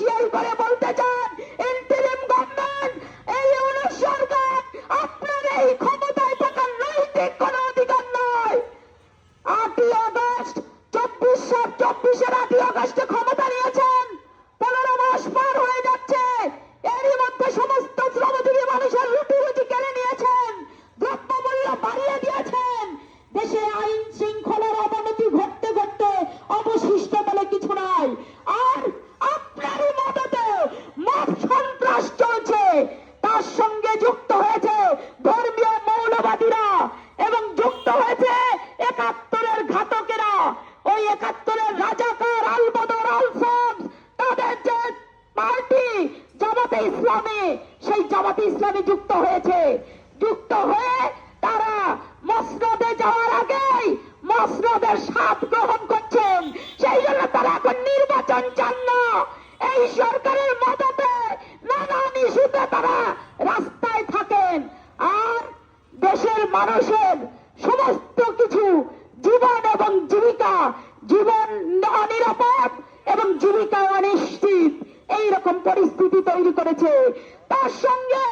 হুঁশিয়ারি করে বলতে চান ইন্টারিম গভর্নমেন্ট এই ইউনুস সরকার আপনার এই ক্ষমতায় থাকার নৈতিক কোন অধিকার নয়। আটই আগস্ট, চব্বিশ সাল চব্বিশের আটই আগস্টে ক্ষমতা নিয়েছেন। একাত্তরের ঘাতকেরা, ওই একাত্তরের রাজাকার আলবদর আলফান্স তাদের যে পার্টি জামাতে ইসলামী, সেই জামাতে ইসলামী যুক্ত হয়েছে। যুক্ত হয়ে তারা মসনদে যাওয়ার আগেই মসনদের স্বাদ গ্রহণ করছেন। সেই জন্য তারা এখন নির্বাচন চান না। এই সরকারের মদতে নানান ইস্যুতে তারা রাস্তায় থাকেন। আর দেশের মানুষের সমস্ত কিছু জীবন জীবন অনিরাপদ এবং জীবিকা অনিশ্চিত। এইরকম পরিস্থিতি তৈরি করেছে। তার সঙ্গে